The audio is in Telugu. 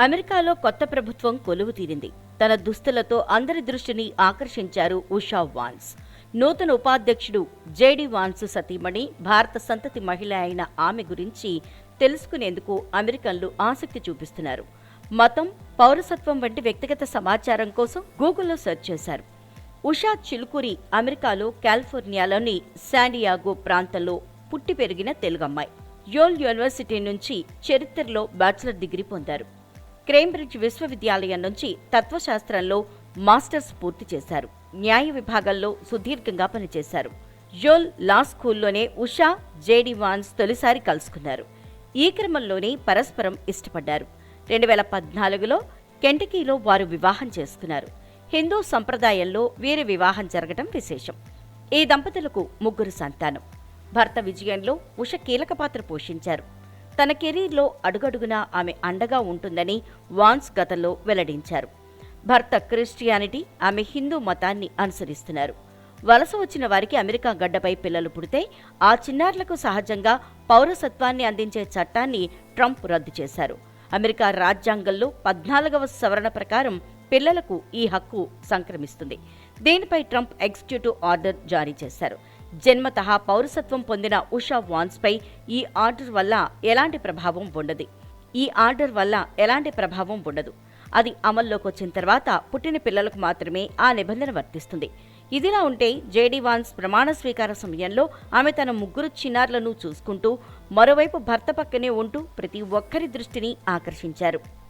అమెరికాలో కొత్త ప్రభుత్వం కొలువు తీరింది. తన దుస్తులతో అందరి దృష్టిని ఆకర్షించారు ఉషా వాన్స్. నూతన ఉపాధ్యక్షుడు జేడి వాన్స్ సతీమణి భారత సంతతి మహిళ అయిన ఆమె గురించి తెలుసుకునేందుకు అమెరికన్లు ఆసక్తి చూపిస్తున్నారు. మతం పౌరసత్వం వంటి వ్యక్తిగత సమాచారం కోసం గూగుల్లో సెర్చ్ చేశారు. ఉషా చిలుకూరి అమెరికాలో కాలిఫోర్నియాలోని శాండియాగో ప్రాంతంలో పుట్టి పెరిగిన తెలుగమ్మాయి. యోల్ యూనివర్సిటీ నుంచి చరిత్రలో బ్యాచిలర్ డిగ్రీ పొందారు. కేంబ్రిడ్జ్ విశ్వవిద్యాలయం నుంచి తత్వశాస్త్రంలో మాస్టర్స్ పూర్తి చేశారు. న్యాయ విభాగంలో సుదీర్ఘంగా పనిచేశారు. యోల్ లా స్కూల్లోనే ఉషా జేడి వాన్స్ తొలిసారి కలుసుకున్నారు. ఈ క్రమంలోనే పరస్పరం ఇష్టపడ్డారు. రెండు వేల పద్నాలుగులో కెంటకీలో వారు వివాహం చేసుకున్నారు. హిందూ సంప్రదాయంలో వీరి వివాహం జరగడం విశేషం. ఈ దంపతులకు ముగ్గురు సంతానం. భర్త విజయంలో ఉష కీలక పాత్ర పోషించారు. తన కెరీర్లో అడుగడుగునా ఆమె అండగా ఉంటుందని వాన్స్ గతంలో వెల్లడించారు. భర్త క్రిస్టియానిటీ ఆమె హిందూ మతాన్ని అనుసరిస్తున్నారు. వలస వచ్చిన వారికి అమెరికా గడ్డపై పిల్లలు పుడితే ఆ చిన్నారులకు సహజంగా పౌరసత్వాన్ని అందించే చట్టాన్ని ట్రంప్ రద్దు చేశారు. అమెరికా రాజ్యాంగంలో పద్నాలుగవ సవరణ ప్రకారం పిల్లలకు ఈ హక్కు సంక్రమిస్తుంది. దీనిపై ట్రంప్ ఎగ్జిక్యూటివ్ ఆర్డర్ జారీ చేశారు. జన్మతః పౌరసత్వం పొందిన ఉషా వాన్స్పై ఈ ఆర్డర్ వల్ల ఎలాంటి ప్రభావం ఉండదు. ఈ ఆర్డర్ వల్ల ఎలాంటి ప్రభావం ఉండదు. అది అమల్లోకి వచ్చిన తర్వాత పుట్టిన పిల్లలకు మాత్రమే ఆ నిబంధన వర్తిస్తుంది. ఇదిలా ఉంటే జేడీ వాన్స్ ప్రమాణ స్వీకార సమయంలో ఆమె తన ముగ్గురు చిన్నారులను చూసుకుంటూ మరోవైపు భర్త పక్కనే ఉంటూ ప్రతి ఒక్కరి దృష్టిని ఆకర్షించారు.